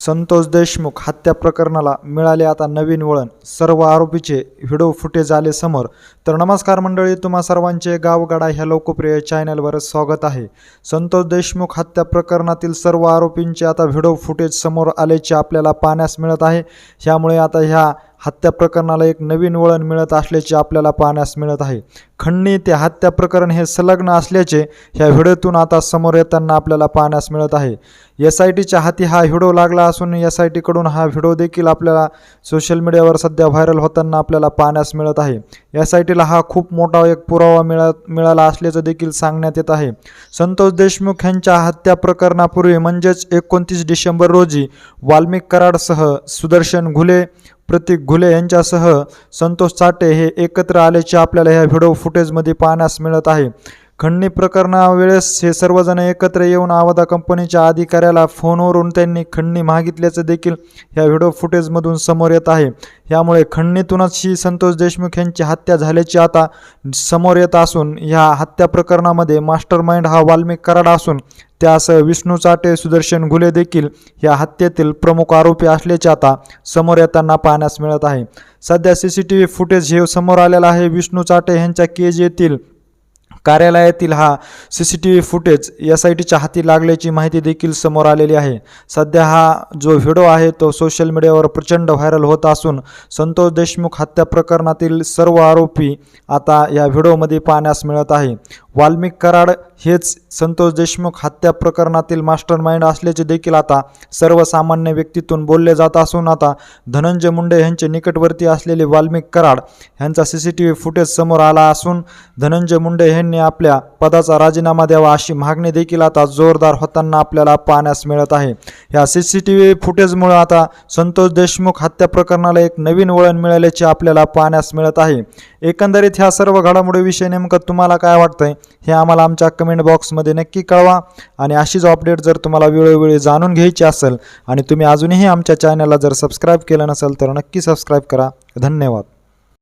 संतोष देशमुख हत्या प्रकरणाला मिळाले आता नवीन वळण. सर्व आरोपीचे व्हिडिओ फुटेज आले समोर. तर नमस्कार मंडळी तुम्हा सर्वांचे गावगाडा ह्या लोकप्रिय चॅनलवर स्वागत आहे. संतोष देशमुख हत्या प्रकरणातील सर्व आरोपींचे आता व्हिडिओ फुटेज समोर आल्याचे आपल्याला पाहण्यास मिळत आहे. ह्यामुळे आता ह्या हत्या प्रकरणाला एक नवीन वळण मिळत असल्याचे आपल्याला पाहण्यास मिळत आहे. खंडणी ते हत्या प्रकरण हे संलग्न असल्याचे ह्या व्हिडिओतून आता समोर येताना आपल्याला पाहण्यास मिळत आहे. एस आय टीच्या हाती हा व्हिडिओ लागला असून एस आय टीकडून हा व्हिडिओ देखील आपल्याला सोशल मीडियावर सध्या व्हायरल होताना आपल्याला पाहण्यास मिळत आहे. एस आय टीला हा खूप मोठा एक पुरावा मिळा मिळाला असल्याचं देखील सांगण्यात येत आहे. संतोष देशमुख यांच्या हत्या प्रकरणापूर्वी म्हणजेच एकोणतीस डिसेंबर रोजी वाल्मिक कराडसह सुदर्शन घुले प्रतीक घुले यांच्यासह संतोष चाटे हे एकत्र आल्याचे आपल्याला ह्या व्हिडिओ फुटेजमध्ये पाहण्यास मिळत आहे. खंडणी प्रकरणावेळेस हे सर्वजण एकत्र येऊन आवदा कंपनीच्या अधिकाऱ्याला फोनवरून त्यांनी खंडणी मागितल्याचं देखील या व्हिडिओ फुटेजमधून समोर येत आहे. यामुळे खंडणीतूनच ही संतोष देशमुख यांची हत्या झाल्याची आता समोर येत असून ह्या हत्या प्रकरणामध्ये मास्टर माइंड हा वाल्मिक कराड असून त्यासह विष्णू चाटे सुदर्शन घुले देखील या हत्येतील प्रमुख आरोपी असल्याचे आता समोर येताना पाहण्यास मिळत आहे. सध्या C C T V footage हे समोर आलेलं आहे. विष्णू चाटे यांच्या केज येथील कार्यालयातील हा C C T V footage S I टीच्या हाती लागल्याची माहिती देखील समोर आलेली आहे. सध्या हा जो व्हिडिओ आहे तो सोशल मीडियावर प्रचंड व्हायरल होत असून संतोष देशमुख हत्या प्रकरणातील सर्व आरोपी आता या व्हिडिओमध्ये पाहण्यास मिळत आहे. वाल्मिक कराड हेच संतोष देशमुख हत्या प्रकरणातील मास्टर माइंड असल्याचे देखील आता सर्वसामान्य व्यक्तीतून बोलले जात असून आता धनंजय मुंडे यांचे निकटवर्ती असलेले वाल्मिक कराड यांचा C C T V footage समोर आला असून धनंजय मुंडे यांनी आपल्या पदाचा राजीनामा द्यावा अशी मागणी देखील आता जोरदार होताना आपल्याला पाहण्यास मिळत आहे. या सी सी टी व्ही फुटेजमुळे आता संतोष देशमुख हत्या प्रकरणाला एक नवीन वळण मिळाल्याचे आपल्याला पाहण्यास मिळत आहे. एकंदरीत ह्या सर्व घडामोडीविषयी नेमकं तुम्हाला काय वाटतंय हे आम्हाला आमच्या कमेंट बॉक्समध्ये नक्की कळवा. आणि अशीच अपडेट जर तुम्हाला वेळोवेळी जाणून घ्यायची असेल आणि तुम्ही अजूनही आमच्या चॅनलला जर सबस्क्राईब केलं नसेल तर नक्की सबस्क्राईब करा. धन्यवाद.